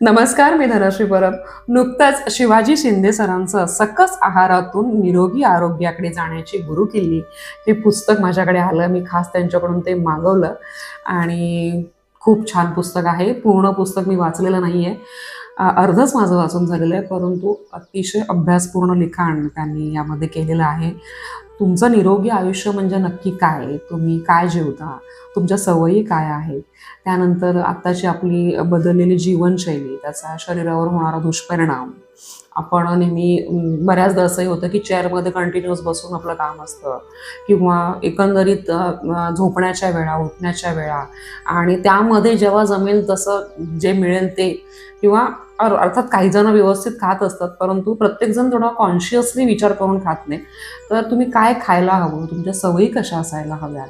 नमस्कार मी धनश्री परब. नुकताच शिवाजी शिंदे सरांचं सकस आहारातून निरोगी आरोग्याकडे जाण्याची गुरुकिल्ली हे पुस्तक माझ्याकडे आलं मी खास त्यांच्याकडून ते मागवलं. आणि खूप छान पुस्तक आहे. पूर्ण पुस्तक मी वाचलेलं नाही आहे अर्धच माझं वाचून झालेलं आहे परंतु अतिशय अभ्यासपूर्ण लिखाण त्यांनी यामध्ये केलेलं आहे. तुमचं निरोगी आयुष्य म्हणजे नक्की काय? तुम्ही काय जेवता? तुमच्या सवयी काय आहेत? त्यानंतर आत्ताची आपली बदललेली जीवनशैली त्याचा शरीरावर होणारा दुष्परिणाम. आपण नेहमी बऱ्याचदा असंही होतं की चेअरमध्ये कंटिन्युअस बसून आपलं काम असतं किंवा एकंदरीत झोपण्याच्या वेळा उठण्याच्या वेळा. आणि त्यामध्ये जेव्हा जमेल तसं जे मिळेल ते किंवा अर्थात काही जण व्यवस्थित खात असतात परंतु प्रत्येकजण थोडा कॉन्शियसली विचार करून खात नाही. तर तुम्ही काय खायला हवं? तुमच्या सवयी कशा असायला हव्यात?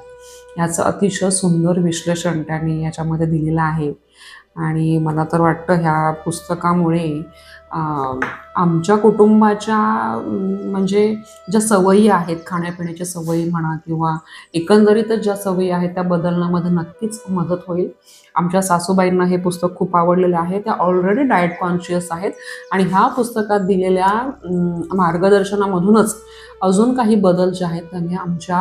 याचं अतिशय सुंदर विश्लेषण त्यांनी याच्यामध्ये दिलेलं आहे. आणि मला तर वाटतं ह्या पुस्तकामुळे आमच्या कुटुंबाच्या म्हणजे ज्या सवयी आहेत खाण्यापिण्याच्या सवयी म्हणा किंवा एकंदरीतच ज्या सवयी आहेत त्या बदलण्यामध्ये नक्कीच मदत होईल. आमच्या सासूबाईंना हे पुस्तक खूप आवडलेलं आहे. त्या ऑलरेडी डाएट कॉन्शियस आहेत. आणि ह्या पुस्तकात दिलेल्या मार्गदर्शनामधूनच अजून काही बदल जे आहेत आम्ही आमच्या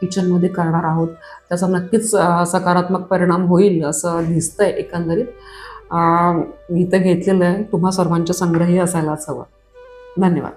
किचनमध्ये करणार आहोत. त्याचा नक्कीच सकारात्मक परिणाम होईल असं दिसतंय एकंदरीत. मी तर घेतलेलं आहे. तुम्हा सर्वांच्या संग्रही असायलाच हवं. धन्यवाद.